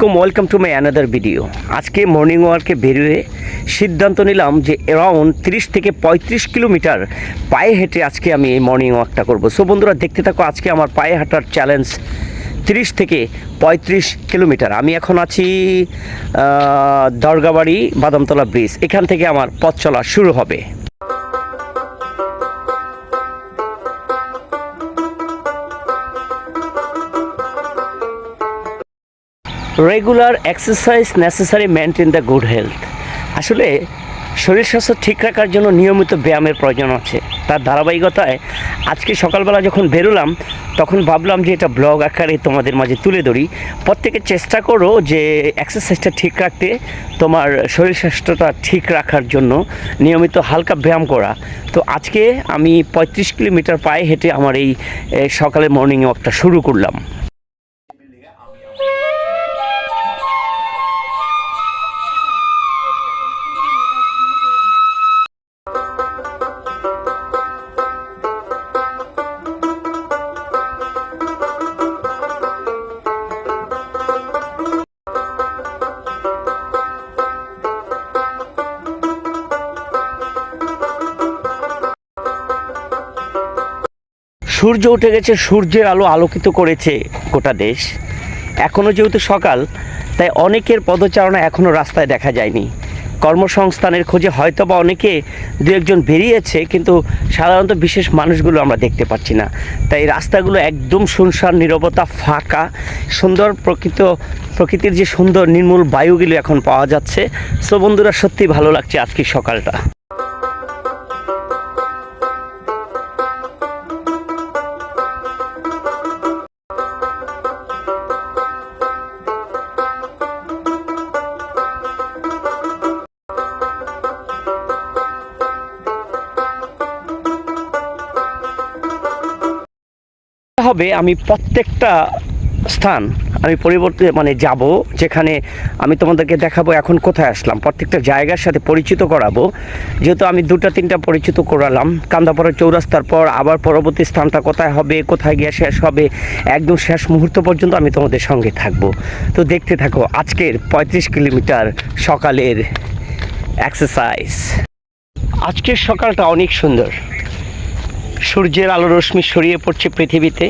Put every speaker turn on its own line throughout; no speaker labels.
Welcome welcome to my another video আজকে morning ওয়ার্কে বেরিয়ে সিদ্ধান্ত নিলাম যে অ্যারাউন্ড তিরিশ থেকে পঁয়ত্রিশ কিলোমিটার পায়ে হেঁটে আজকে আমি এই মর্নিং ওয়াকটা করব। সো বন্ধুরা, দেখতে থাকো, আজকে আমার পায়ে হাঁটার চ্যালেঞ্জ তিরিশ থেকে পঁয়ত্রিশ কিলোমিটার। আমি এখন আছি দরগাবাড়ি বাদামতলা ব্রিজ এখান থেকে আমার পথ চলা শুরু হবে। Regular exercise necessary maintain the good health আসলে শরীর স্বাস্থ্য ঠিক রাখার জন্য নিয়মিত ব্যায়ামের প্রয়োজন আছে। তার ধারাবাহিকতায় আজকে সকালবেলা যখন বেরোলাম, তখন ভাবলাম যে এটা ব্লগ আকারে তোমাদের মাঝে তুলে ধরি। প্রত্যেকে চেষ্টা করো যে এক্সারসাইজটা ঠিক রাখতে, তোমার শরীর স্বাস্থ্যটা ঠিক রাখার জন্য নিয়মিত হালকা ব্যায়াম করা। তো আজকে আমি পঁয়ত্রিশ কিলোমিটার পায়ে হেঁটে আমার এই সকালে মর্নিং ওয়াকটা শুরু করলাম। সূর্য উঠে গেছে, সূর্যের আলো আলোকিত করেছে গোটা দেশ। এখনও যেহেতু সকাল, তাই অনেকের পদচারণা এখনও রাস্তায় দেখা যায়নি। কর্মসংস্থানের খোঁজে হয়তো বা অনেকে দু একজন বেরিয়েছে, কিন্তু সাধারণত বিশেষ মানুষগুলো আমরা দেখতে পাচ্ছি না। তাই রাস্তাগুলো একদম শুনশান নীরবতা, ফাঁকা, সুন্দর প্রকৃত, প্রকৃতির যে সুন্দর নির্মূল বায়ুগুলো এখন পাওয়া যাচ্ছে। সো বন্ধুরা সত্যি ভালো লাগছে আজকের সকালটা। হবে, আমি প্রত্যেকটা স্থান আমি পরিবর্তে মানে যাব, যেখানে আমি তোমাদেরকে দেখাবো এখন কোথায় আসলাম। প্রত্যেকটা জায়গার সাথে পরিচিত করাবো। যেহেতু আমি দুটা, তিনটা পরিচিত করালাম, কান্দাপাড়া চৌরাস্তার পর আবার পরবর্তী স্থানটা কোথায় হবে, কোথায় গিয়ে শেষ হবে, একদম শেষ মুহূর্ত পর্যন্ত আমি তোমাদের সঙ্গে থাকব। তো দেখতে থাকো আজকের পঁয়ত্রিশ কিলোমিটার সকালের এক্সারসাইজ আজকের সকালটা অনেক সুন্দর। সূর্যের আলো রশ্মি ছড়িয়ে পড়ছে পৃথিবীতে।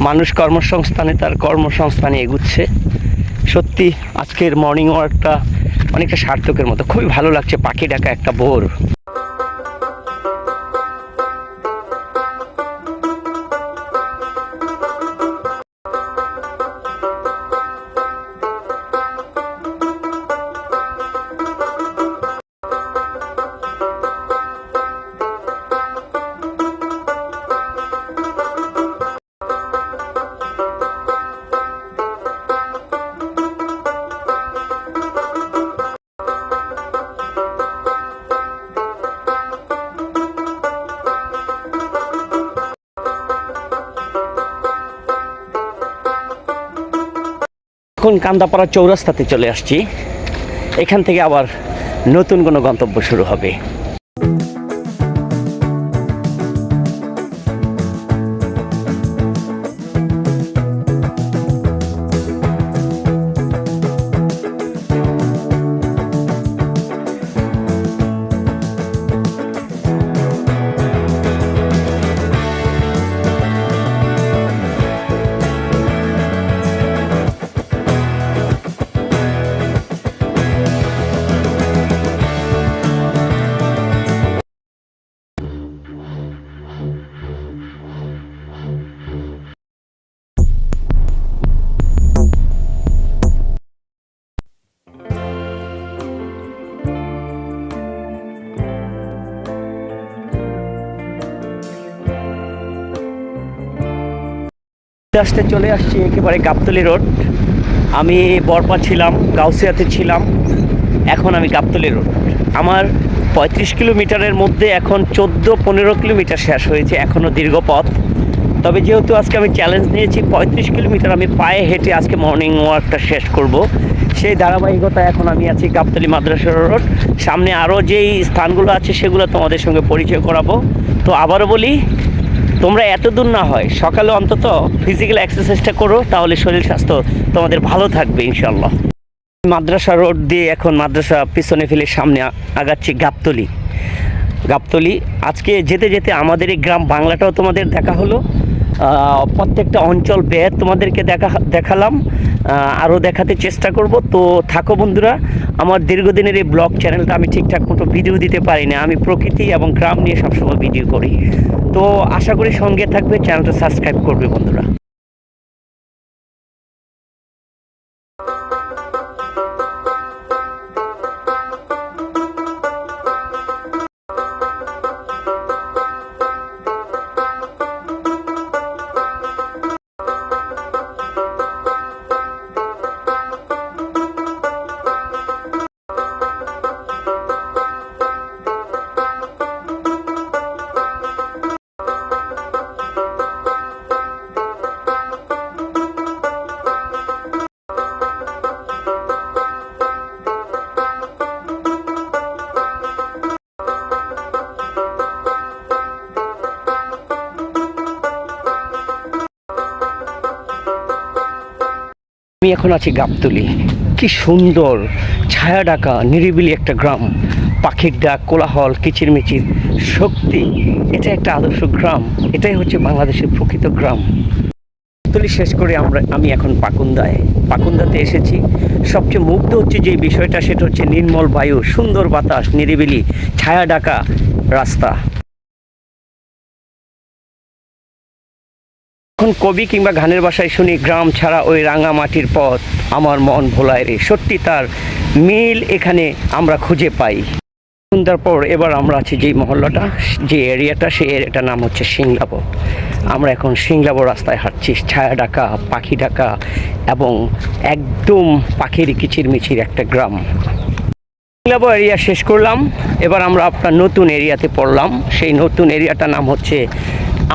মানুষ কর্মসংস্থানে তার কর্মসংস্থানে এগুচ্ছে। সত্যি, আজকের মর্নিং ওয়ার্কটা অনেকটা সার্থকের মতো। খুবই ভালো লাগছে পাখি ডাকা একটা বোর। এখন কান্দাপাড়া চৌরাস্তাতে চলে আসছি। এখান থেকে আবার নতুন কোনো গন্তব্য শুরু হবে। আসতে চলে আসছি একেবারে গাবতলি রোড। আমি বরপা ছিলাম, গাউসিয়াতে ছিলাম, এখন আমি গাবতলি রোড। আমার পঁয়ত্রিশ কিলোমিটারের মধ্যে এখন চোদ্দ পনেরো কিলোমিটার শেষ হয়েছে এখনও দীর্ঘ পথ। তবে যেহেতু আজকে আমি চ্যালেঞ্জ নিয়েছি, পঁয়ত্রিশ কিলোমিটার আমি পায়ে হেঁটে আজকে মর্নিং ওয়াকটা শেষ করব। সেই ধারাবাহিকতা এখন আমি আছি গাবতলি মাদ্রাসা রোড। সামনে আরও যেই স্থানগুলো আছে, সেগুলো তোমাদের সঙ্গে পরিচয় করাবো। তো আবারও বলি তোমরা এত দূর না হয়, সকালে অন্তত ফিজিক্যাল এক্সারসাইজটা করো, তাহলে শরীর স্বাস্থ্য তোমাদের ভালো থাকবে ইনশাল্লাহ মাদ্রাসা রোড দিয়ে এখন মাদ্রাসা পিছনে ফেলে সামনে আগাচ্ছি গাবতলি। গাবতলি, আজকে যেতে যেতে আমাদের এই গ্রাম বাংলাটাও তোমাদের দেখা হলো। প্রত্যেকটা অঞ্চল বেদ তোমাদেরকে দেখা, দেখালাম আরও দেখাতে চেষ্টা করব। তো থাকো বন্ধুরা, আমার দীর্ঘদিনের এই ব্লগ চ্যানেলটা আমি ঠিকঠাক মতো ভিডিও দিতে পারি না। আমি প্রকৃতি এবং গ্রাম নিয়ে সবসময় ভিডিও করি। তো আশা করি সঙ্গে থাকবে, চ্যানেলটা সাবস্ক্রাইব করবে বন্ধুরা। আমি এখন আছি গাবতলি। কি সুন্দর ছায়া ডাকা নিরিবিলি একটা গ্রাম। পাখির ডাক, কোলাহল, কিচিরমিচির, শক্তি, এটা একটা আদর্শ গ্রাম। এটাই হচ্ছে বাংলাদেশের প্রকৃত গ্রাম। গাবতলি শেষ করে আমরা, আমি এখন পাকুন্দায়। পাকুন্দাতে এসেছি। সবচেয়ে মুগ্ধ হচ্ছে যে বিষয়টা, সেটা হচ্ছে নির্মল বায়ু, সুন্দর বাতাস, নিরিবিলি ছায়া ডাকা রাস্তা। এখন কবি কিংবা গানের বাসায় শুনি, গ্রাম ছাড়া ওই রাঙা মাটির পথ। আমার মন ভোলায় রে, সত্যি তার মিল এখানে আমরা খুঁজে পাই। সন্ধ্যার পর এবার আমরা আছি যে মহল্লাটা, যে এরিয়াটা সেই এরিয়াটার নাম হচ্ছে সিংলাব আমরা এখন সিংলাব রাস্তায় হাঁটছি, ছায়া ডাকা পাখি ডাকা এবং একদম পাখির কিচিরমিচির একটা গ্রাম। সিংলাব এরিয়া শেষ করলাম, এবার আমরা আপনার নতুন এরিয়াতে পড়লাম। সেই নতুন এরিয়াটার নাম হচ্ছে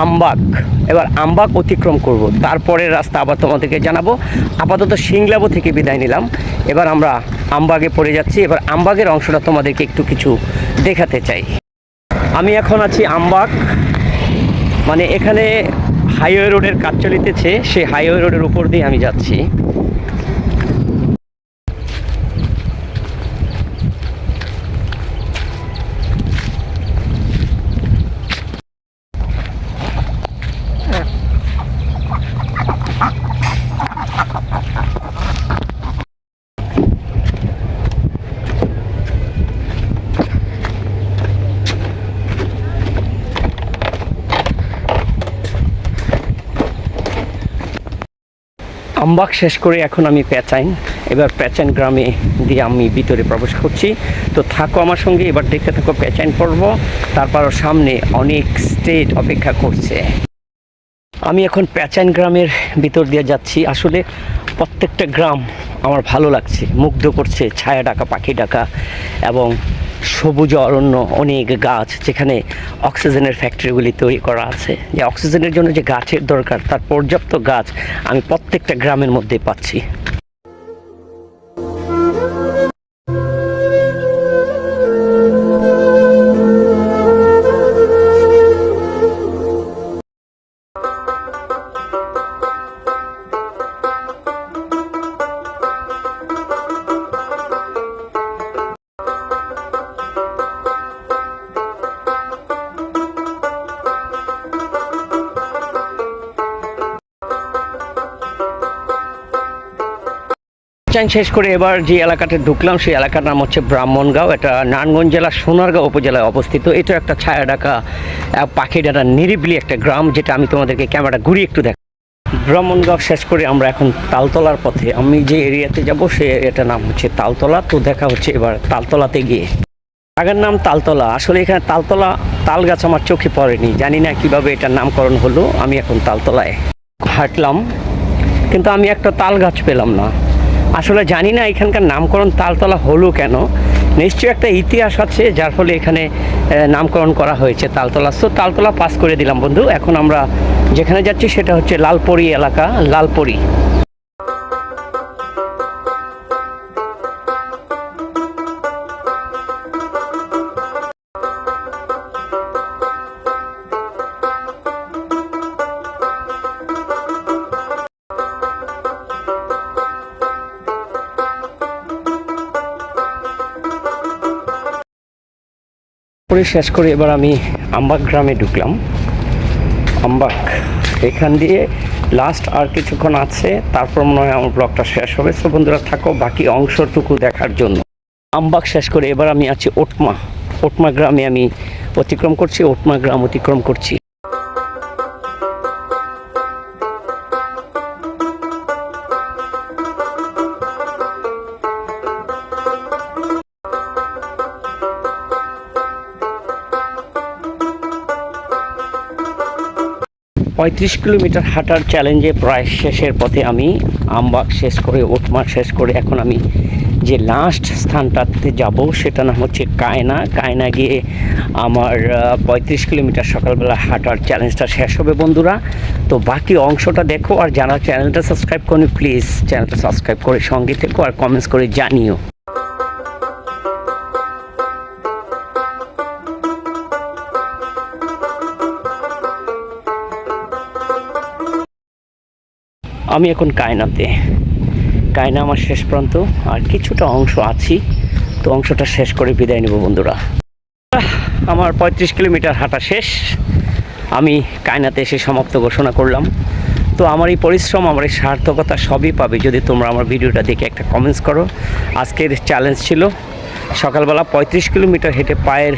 আমবাগ এবার আমবাগ অতিক্রম করব। তারপরের রাস্তা আবার তোমাদেরকে জানাব। আপাতত সিংলাবো থেকে বিদায় নিলাম। এবার আমরা আমবাগে পড়ে যাচ্ছি। এবার আমবাগের অংশটা তোমাদেরকে একটু কিছু দেখাতে চাই। আমি এখন আছি আমবাগ মানে এখানে হাইওয়ে রোডের কাজ চলিতেছে। সেই হাইওয়ে রোডের উপর দিয়ে আমি যাচ্ছি। আমবাগ শেষ করে এখন আমি পেঁচাইন। এবার পেঁচাইন গ্রামে দিয়ে আমি ভিতরে প্রবেশ করছি। তো থাকো আমার সঙ্গে, এবার দেখতে থাকো প্যাচাইন পর্ব। তারপর সামনে অনেক স্টেট অপেক্ষা করছে। আমি এখন প্যাচাইন গ্রামের ভিতর দিয়ে যাচ্ছি। আসলে প্রত্যেকটা গ্রাম আমার ভালো লাগছে, মুগ্ধ করছে, ছায়া ডাকা পাখি ডাকা এবং সবুজ অরণ্য, অনেক গাছ, যেখানে অক্সিজেনের ফ্যাক্টরিগুলি তৈরি করা আছে। যে অক্সিজেনের জন্য যে গাছের দরকার, তার পর্যাপ্ত গাছ আমি প্রত্যেকটা গ্রামের মধ্যে পাচ্ছি। চান শেষ করে এবার যে এলাকাতে ঢুকলাম, সেই এলাকার নাম হচ্ছে ব্রাহ্মণগাঁও। এটা নারায়ণগঞ্জ জেলার সোনারগাঁও উপজেলায় অবস্থিত। এটা একটা ছায়া ডাকা পাখি ডাটা নিরিবিলি একটা গ্রাম, যেটা আমি তোমাদেরকে ক্যামেরা ঘুরিয়ে একটু দেখ ব্রাহ্মণগাঁও শেষ করে আমরা এখন তালতলার পথে। আমি যে এরিয়াতে যাব সেই এরিয়াটার নাম হচ্ছে তালতলা। তো দেখা হচ্ছে এবার তালতলাতে গিয়ে। আগের নাম তালতলা। আসলে এখানে তালতলা তাল গাছ আমার চোখে পড়েনি। জানি না কীভাবে এটার নামকরণ হলো। আমি এখন তালতলায় হাঁটলাম। কিন্তু আমি একটা তাল গাছ পেলাম না। আসলে জানি না এখানকার নামকরণ তালতলা হলো কেন। নিশ্চয়ই একটা ইতিহাস আছে যার ফলে এখানে নামকরণ করা হয়েছে তালতলা। সো তালতলা পাস করে দিলাম বন্ধু। এখন আমরা যেখানে যাচ্ছি সেটা হচ্ছে লালপরি এলাকা, লালপরি। করে শেষ করে এবার আমি আম্বাক গ্রামে ঢুকলাম। আম্বাক, এখান দিয়ে লাস্ট আর কিছুক্ষণ আছে, তারপর মনে হয় আমার ব্লগটা শেষ হবে। সো বন্ধুরা, থাকো, বাকি অংশটুকু দেখার জন্য। আম্বাক শেষ করে এবার আমি আছি ওটমা। ওটমা গ্রামে আমি অতিক্রম করছি, ওটমা গ্রাম অতিক্রম করছি। পঁয়ত্রিশ কিলোমিটার হাঁটার চ্যালেঞ্জে প্রায় শেষের পথে আমি আমবাগ শেষ করে ওটমা শেষ করে এখন আমি যে লাস্ট স্থানটাতে যাব সেটা নাম হচ্ছে কায়না। কায়না গিয়ে আমার পঁয়ত্রিশ কিলোমিটার সকালবেলা হাঁটার চ্যালেঞ্জটা শেষ হবে বন্ধুরা। তো বাকি অংশটা দেখো আর যারা চ্যানেলটা সাবস্ক্রাইব করেনি প্লিজ চ্যানেলটা সাবস্ক্রাইব করে সঙ্গে থেকো আর কমেন্টস করে জানিও। আমি এখন কায়নাতে। কায়না আমার শেষ প্রান্ত, আর কিছুটা অংশ আছি। তো অংশটা শেষ করে বিদায় নেব বন্ধুরা। আমার পঁয়ত্রিশ কিলোমিটার হাঁটা শেষ। আমি কায়নাতে এসে সমাপ্ত ঘোষণা করলাম। তো আমার এই পরিশ্রম, আমার এই সার্থকতা সবই পাবে যদি তোমরা আমার ভিডিওটা দেখে একটা কমেন্টস করো। আজকের চ্যালেঞ্জ ছিল, সকালবেলা পঁয়ত্রিশ কিলোমিটার হেঁটে পায়ের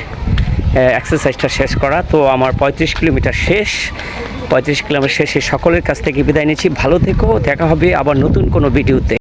এক্সারসাইজটা শেষ করা। তো আমার পঁয়ত্রিশ কিলোমিটার শেষ। পঁয়ত্রিশ কিলোমিটার শেষে সকলের কাছ থেকে বিদায় নিচ্ছি। ভালো থেকো। দেখা হবে আবার নতুন কোনো ভিডিওতে।